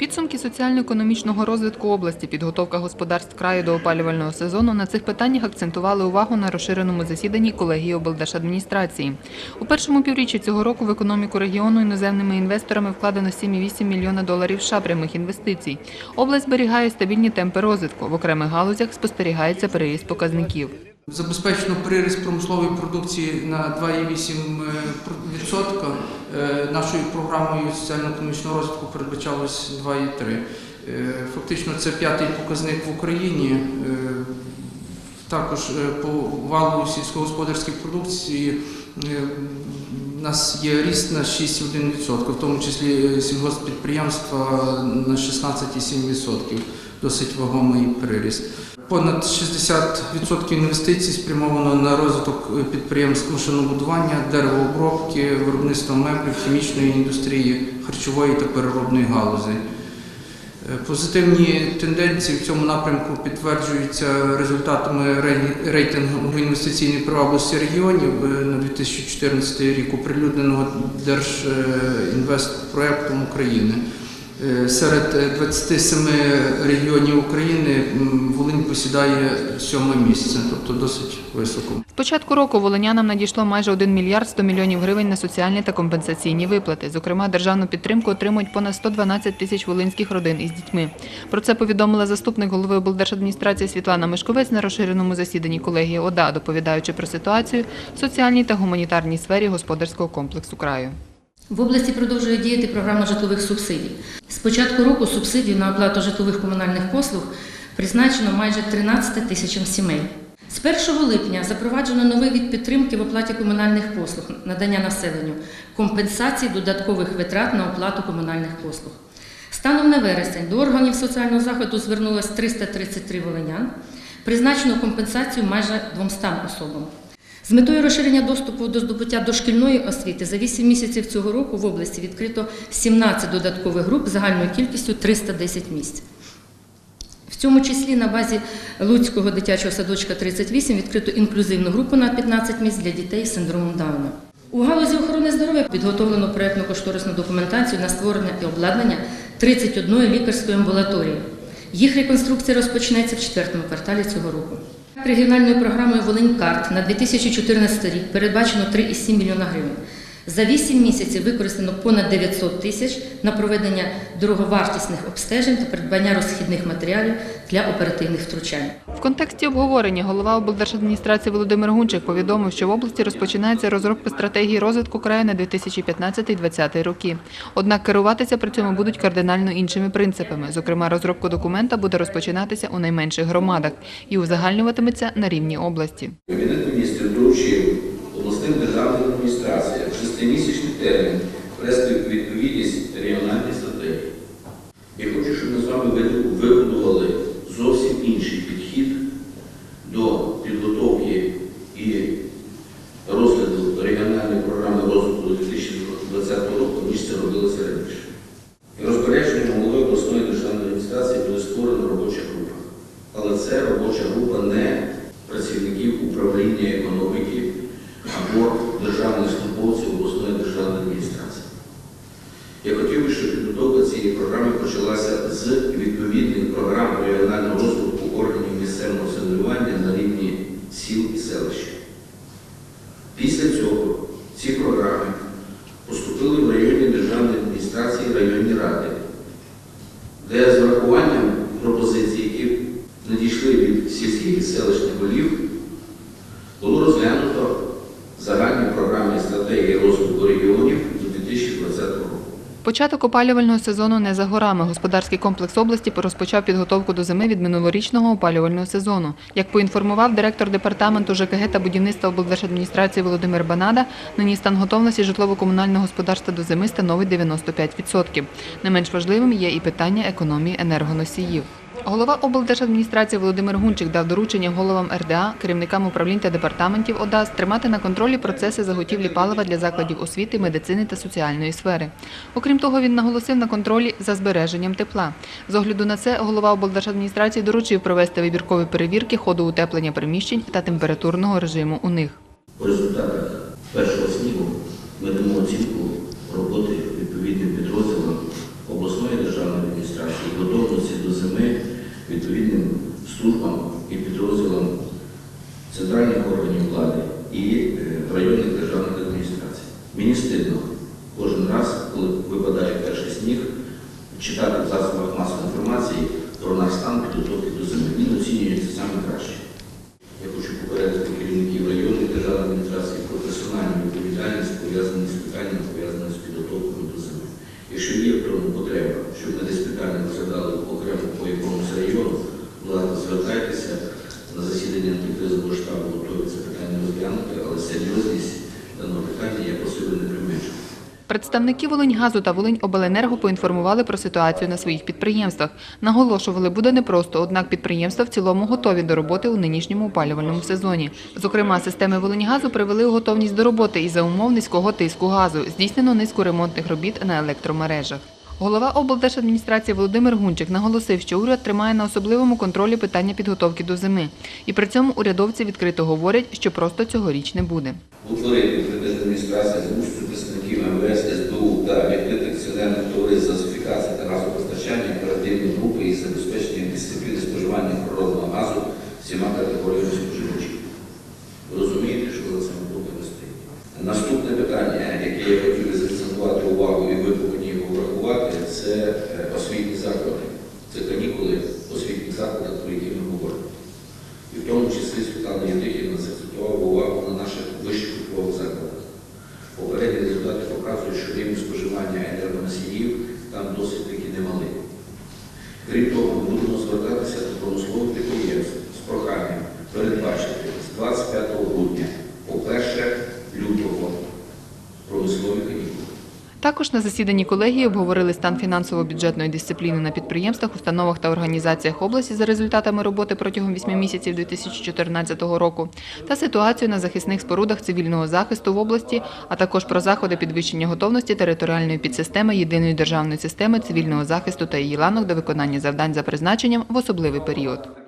Підсумки соціально-економічного розвитку області, підготовка господарств краю до опалювального сезону на цих питаннях акцентували увагу на розширеному засіданні колегії облдержадміністрації. У першому півріччі цього року в економіку регіону іноземними інвесторами вкладено 7,8 мільйона доларів США прямих інвестицій. Область зберігає стабільні темпи розвитку. В окремих галузях спостерігається переріст показників. Забезпечено приріст промислової продукції на 2,8%. Е, Нашою програмою соціально-економічного розвитку передбачалось 2,3%. Е, Фактично це п'ятий показник в Україні. Е, Також по валу сільськогосподарської продукції у нас є ріст на 6,1%, в тому числі сільгосппідприємства на 16,7%. Досить вагомий приріст. Понад 60% інвестицій спрямовано на розвиток е, підприємств машинобудування, деревообробки, виробництва меблів, хімічної індустрії, харчової та переробної галузей. Е, Позитивні тенденції в цьому напрямку підтверджуються результатами рейтингу інвестиційної привабливості регіонів е, на 2014 рік, оприлюдненого Держінвестпроектом України. Е, Серед е, 27 регіонів України Волинь посідає сьоме місце, тобто досить високо. З початку року волинянам надійшло майже 1 мільярд 100 мільйонів гривень на соціальні та компенсаційні виплати. Зокрема, державну підтримку отримують понад 112 тисяч волинських родин із дітьми. Про це повідомила заступник голови облдержадміністрації Світлана Мишковець на розширеному засіданні колегії ОДА, доповідаючи про ситуацію в соціальній та гуманітарній сфері господарського комплексу краю. В області продовжує діяти програма житлових субсидій. З початку року субсидій на оплату житлових комунальних послуг призначено майже 13 тисячам сімей. З 1 липня запроваджено новий від підтримки в оплаті комунальних послуг надання населенню компенсації додаткових витрат на оплату комунальних послуг. Станом на вересень до органів соціального захисту звернулось 333 волинян. Призначено компенсацію майже 200 особам. З метою розширення доступу до здобуття дошкільної освіти за 8 місяців цього року в області відкрито 17 додаткових груп загальною кількістю 310 місць. В цьому числі на базі Луцького дитячого садочка 38 відкрито інклюзивну групу на 15 місць для дітей з синдромом Дауна. У галузі охорони здоров'я підготовлено проєктно-кошторисну документацію на створення і обладнання 31 лікарської амбулаторії. Їх реконструкція розпочнеться в четвертому кварталі цього року. Регіональною програмою Волинькарт на 2014 рік передбачено 3,7 мільйона гривень. За 8 місяців використано понад 900 тисяч на проведення дороговартісних обстежень та придбання розхідних матеріалів для оперативних втручань. В контексті обговорення голова облдержадміністрації Володимир Гунчик повідомив, що в області розпочинається розробка стратегії розвитку краю на 2015-2020 роки. Однак керуватися при цьому будуть кардинально іншими принципами. Зокрема, розробка документа буде розпочинатися у найменших громадах і узагальнюватиметься на рівні області. Кабінет міністрів доручив обласним адміністрації в шестимісячний термін привести у відповідність регіональній стратегії. Я хочу, щоб ми з вами ви- вибудували зовсім інший підхід до підготовки і розгляду регіональної програми розвитку до 2020 року, ніж це робилося раніше. І розпорядженням голови обласної державної адміністрації буде створена робоча група. Але це робоча група не працівників управління економіки або державних службовців обласної державної адміністрації. Я хотів би, щоб підготовка цієї програми почалася з відповідних програм регіонального розвитку органів місцевого самоврядування на рівні сіл і селищ. Після цього ці програми поступили в районні державні адміністрації районні ради, стратегії розвитку регіонів до 2020 року. Початок опалювального сезону не за горами. Господарський комплекс області розпочав підготовку до зими від минулорічного опалювального сезону. Як поінформував директор департаменту ЖКГ та будівництва облдержадміністрації Володимир Банада, нині стан готовності житлово-комунального господарства до зими становить 95%. Не менш важливим є і питання економії енергоносіїв. Голова облдержадміністрації Володимир Гунчик дав доручення головам РДА, керівникам управлінь та департаментів ОДА тримати на контролі процеси заготівлі палива для закладів освіти, медицини та соціальної сфери. Окрім того, він наголосив на контролі за збереженням тепла. З огляду на це голова облдержадміністрації доручив провести вибіркові перевірки ходу утеплення приміщень та температурного режиму у них. У результатах першого відповідним службам і підрозділам центральних органів влади і е, районних державних адміністрацій. Мені стидно кожен раз, коли випадає перший сніг, читати в засобах масової інформації про наш стан підготовки. Представники Волиньгазу та Волиньобленерго поінформували про ситуацію на своїх підприємствах. Наголошували, буде непросто, однак підприємства в цілому готові до роботи у нинішньому опалювальному сезоні. Зокрема, системи Волиньгазу привели у готовність до роботи і за умов низького тиску газу. Здійснено низку ремонтних робіт на електромережах. Голова облдержадміністрації Володимир Гунчик наголосив, що уряд тримає на особливому контролі питання підготовки до зими. І при цьому урядовці відкрито говорять, що просто цьогоріч не буде. Утворити адміністрації з представників МВС, СБУ та відкритих акціонерних товариств за газифікації та газопостачання оперативної групи із забезпечення дисципліни споживання природного газу всіма категоріями споживачів. Ви розумієте, що за цими групами стоїть? Наступне питання, яке я хотів споживання енергоносіїв там досить таки немалий. Крім того, будемо звертатися до промислових підприємств Також на засіданні колегії обговорили стан фінансово-бюджетної дисципліни на підприємствах, установах та організаціях області за результатами роботи протягом 8 місяців 2014 року та ситуацію на захисних спорудах цивільного захисту в області, а також про заходи підвищення готовності територіальної підсистеми єдиної державної системи цивільного захисту та її ланок до виконання завдань за призначенням в особливий період.